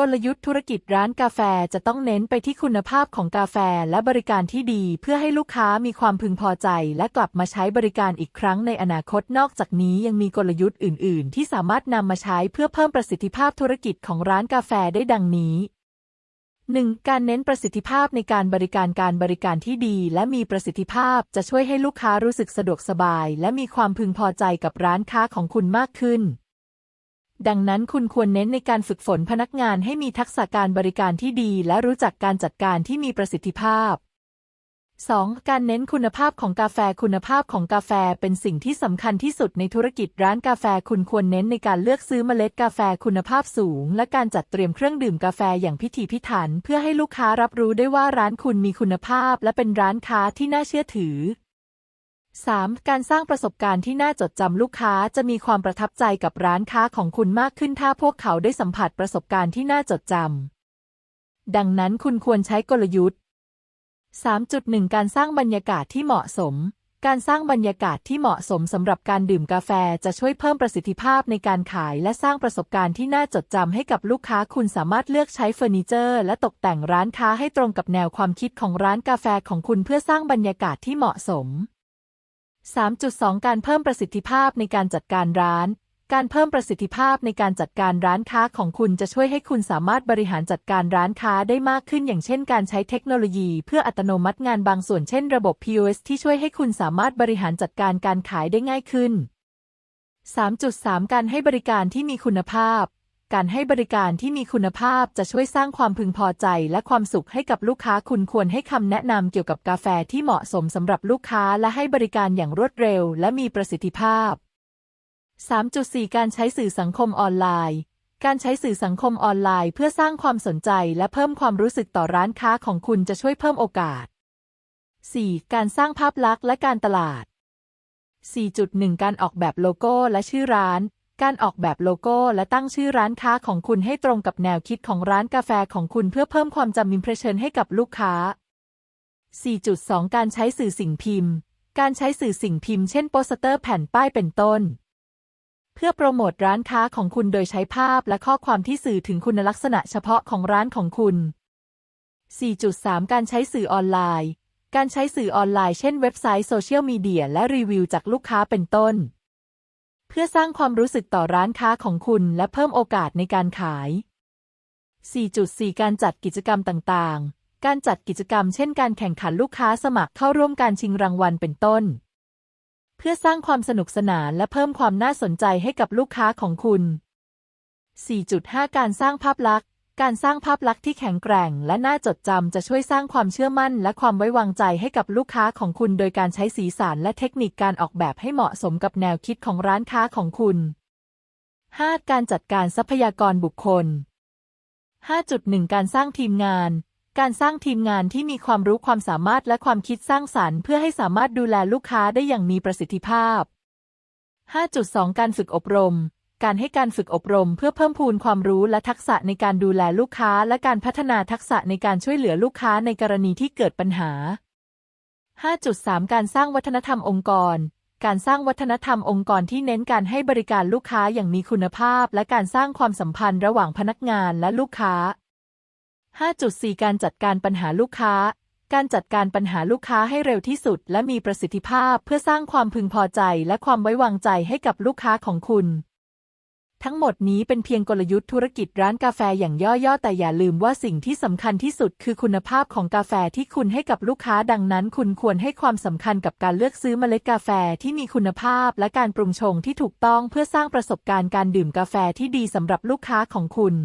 กลยุทธ์ธุรกิจร้านกาแฟจะต้องเน้นไปที่คุณภาพของกาแฟและบริการที่ดี เพื่อให้ลูกค้ามีความพึงพอใจ และกลับมาใช้บริการอีกครั้งในอนาคตนอกจากนี้ยังมีกลยุทธ์อื่น ๆ ที่สามารถนำมาใช้เพื่อเพิ่มประสิทธิภาพธุรกิจของร้านกาแฟได้ดังนี้ 1. การเน้นประสิทธิภาพในการบริการการบริการที่ดี และมีประสิทธิภาพจะช่วยให้ลูกค้ารู้สึกสะดวกสบาย และมีความพึงพอใจกับร้านค้าของคุณมากขึ้น ดังนั้นคุณควรเน้นในการฝึกฝนพนักงานให้มีทักษะการบริการที่ดี และรู้จักการจัดการที่มีประสิทธิภาพ 2. การเน้นคุณภาพของกาแฟคุณภาพของกาแฟเป็นสิ่งที่สำคัญที่สุดในธุรกิจร้านกาแฟคุณควรเน้นในการเลือกซื้อเมล็ดกาแฟคุณภาพสูง และการจัดเตรียมเครื่องดื่มกาแฟอย่างพิถีพิถัน เพื่อให้ลูกค้ารับรู้ได้ว่าร้านคุณมีคุณภาพ และเป็นร้านค้าที่น่าเชื่อถือ 3. การสร้างประสบการณ์ที่น่าจดจำลูกค้าจะมีความประทับใจกับร้านค้าของคุณมากขึ้นถ้าพวกเขาได้สัมผัสประสบการณ์ที่น่าจดจำ ดังนั้นคุณควรใช้กลยุทธ์ 3.1 การสร้างบรรยากาศที่เหมาะสม การสร้างบรรยากาศที่เหมาะสมสำหรับการดื่มกาแฟจะช่วยเพิ่มประสิทธิภาพในการขายและสร้างประสบการณ์ที่น่าจดจำให้กับลูกค้าคุณสามารถเลือกใช้เฟอร์นิเจอร์ และตกแต่งร้านค้าให้ตรงกับแนวความคิดของร้านกาแฟของคุณเพื่อสร้างบรรยากาศที่เหมาะสม 3.2 การเพิ่มประสิทธิภาพในการจัดการร้าน การเพิ่มประสิทธิภาพในการจัดการร้านค้าของคุณจะช่วยให้คุณสามารถบริหารจัดการร้านค้าได้มากขึ้น อย่างเช่น การใช้เทคโนโลยีเพื่ออัตโนมัติงานบางส่วนเช่นระบบ POS ที่ช่วยให้คุณสามารถบริหารจัดการการขายได้ง่ายขึ้น 3.3 การให้บริการที่มีคุณภาพ การให้บริการที่มีคุณภาพจะช่วยสร้างความพึงพอใจและความสุขให้กับลูกค้าคุณควรให้คำแนะนำเกี่ยวกับกาแฟที่เหมาะสมสำหรับลูกค้าและให้บริการอย่างรวดเร็วและมีประสิทธิภาพ 3.4 การใช้สื่อสังคมออนไลน์ การใช้สื่อสังคมออนไลน์ เพื่อสร้างความสนใจและเพิ่มความรู้สึกต่อร้านค้าของคุณจะช่วยเพิ่มโอกาส 4. การสร้างภาพลักษณ์และการตลาด 4.1 การออกแบบโลโก้และชื่อร้าน การออกแบบโลโก้และตั้งชื่อร้านค้าของคุณให้ตรงกับแนวคิดของร้านกาแฟของคุณเพื่อเพิ่มความจำมิมเพรสเชนให้กับลูกค้า 4.2 การใช้สื่อสิ่งพิมพ์ การใช้สื่อสิ่งพิมพ์เช่นโปสเตอร์แผ่นป้ายเป็นต้น เพื่อโปรโมทร้านค้าของคุณโดยใช้ภาพและข้อความที่สื่อถึงคุณลักษณะเฉพาะของร้านของคุณ 4.3 การใช้สื่อออนไลน์ การใช้สื่อออนไลน์เช่นเว็บไซต์โซเชียลมีเดียและรีวิวจากลูกค้าเป็นต้น เพื่อสร้างความรู้สึกต่อร้านค้าของคุณและเพิ่มโอกาสในการขาย 4.4 การจัดกิจกรรมต่างๆ การจัดกิจกรรมเช่นการแข่งขันลูกค้าสมัครเข้าร่วมการชิงรางวัลเป็นต้น เพื่อสร้างความสนุกสนานและเพิ่มความน่าสนใจให้กับลูกค้าของคุณ 4.5 การสร้างภาพลักษณ์ การสร้างภาพลักษณ์ที่แข็งแกร่ง และน่าจดจำจะช่วยสร้างความเชื่อมั่น และความไว้วางใจให้กับลูกค้าของคุณ โดยการใช้สีสันและเทคนิคการออกแบบให้เหมาะสมกับแนวคิดของร้านค้าของคุณ 5. การจัดการทรัพยากรบุคคล 5.1 การสร้างทีมงาน การสร้างทีมงานที่มีความรู้ความสามารถและความคิดสร้างสรรค์ เพื่อให้สามารถดูแลลูกค้าได้อย่างมีประสิทธิภาพ 5.2 การฝึกอบรม การให้การฝึกอบรมเพื่อเพิ่มพูนความรู้และทักษะในการดูแลลูกค้า และการพัฒนาทักษะในการช่วยเหลือลูกค้าในกรณีที่เกิดปัญหา 5.3 การสร้างวัฒนธรรมองค์กร การสร้างวัฒนธรรมองค์กรที่เน้นการให้บริการลูกค้าอย่างมีคุณภาพ และการสร้างความสัมพันธ์ระหว่างพนักงานและลูกค้า 5.4 การจัดการปัญหาลูกค้า การจัดการปัญหาลูกค้าให้เร็วที่สุด และมีประสิทธิภาพเพื่อสร้างความพึงพอใจ และความไว้วางใจให้กับลูกค้าของคุณ ทั้งหมดนี้เป็นเพียงกลยุทธ์ธุรกิจร้านกาแฟอย่างย่อๆ แต่อย่าลืมว่าสิ่งที่สำคัญที่สุดคือคุณภาพของกาแฟที่คุณให้กับลูกค้าดังนั้น คุณควรให้ความสำคัญกับการเลือกซื้อเมล็ดกาแฟที่มีคุณภาพ และการปรุงชงที่ถูกต้องเพื่อสร้างประสบการณ์การดื่มกาแฟที่ดีสำหรับลูกค้าของคุณ